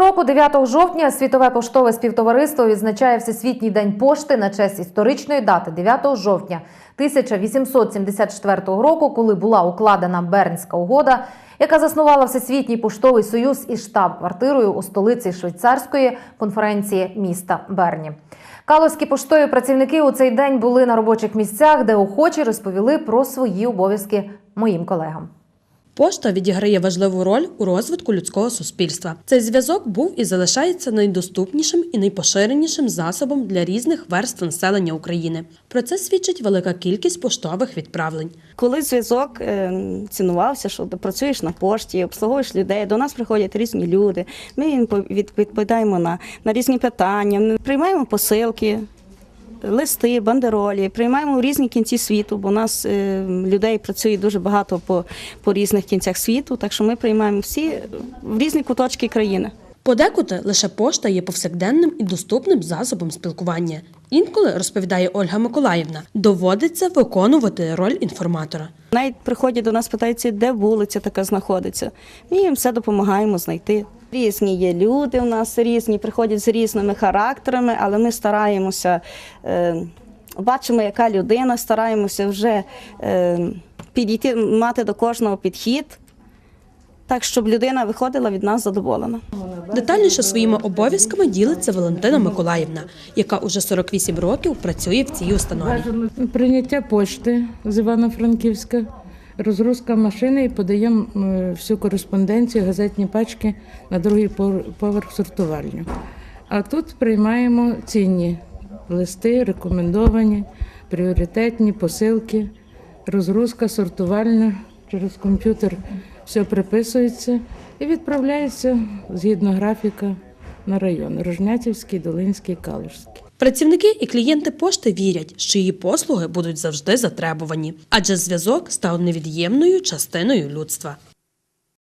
року, 9 жовтня, Світове поштове співтовариство відзначає Всесвітній день пошти на честь історичної дати 9 жовтня 1874 року, коли була укладена Бернська угода, яка заснувала Всесвітній поштовий союз із штаб-квартирою у столиці швейцарської конференції міста Берні. Калузькі поштові працівники у цей день були на робочих місцях, де охочі розповіли про свої обов'язки моїм колегам. Пошта відіграє важливу роль у розвитку людського суспільства. Цей зв'язок був і залишається найдоступнішим і найпоширенішим засобом для різних верств населення України. Про це свідчить велика кількість поштових відправлень. Коли зв'язок е, цінувався, що ти працюєш на пошті, обслуговуєш людей, до нас приходять різні люди. Ми їм по- відповідаємо на, на різні питання, приймаємо посилки. Листи, бандеролі, приймаємо в різні кінці світу, бо у нас е, людей працює дуже багато по, по різних кінцях світу, так що ми приймаємо всі в різні куточки країни. Подекуди лише пошта є повсякденним і доступним засобом спілкування. Інколи, розповідає Ольга Миколаївна, доводиться виконувати роль інформатора. Навіть приходять до нас, питаються, де вулиця така знаходиться. Ми їм все допомагаємо знайти. Різні є люди у нас різні, приходять з різними характерами, але ми стараємося, е, бачимо, яка людина, стараємося вже е, підійти, мати до кожного підхід, так, щоб людина виходила від нас задоволена. Детальніше своїми обов'язками ділиться Валентина Миколаївна, яка уже 48 років працює в цій установі. Прийняття пошти з Івано-Франківська, розгрузка машини і подаємо е, всю кореспонденцію, газетні пачки на другий поверх сортувальню. А тут приймаємо цінні листи, рекомендовані, пріоритетні посилки, розгрузка сортувальна через комп'ютер все приписується і відправляється згідно графіка на район Рожнятівський, Долинський, Калужський. Працівники і клієнти пошти вірять, що її послуги будуть завжди затребувані, адже зв'язок став невід'ємною частиною людства.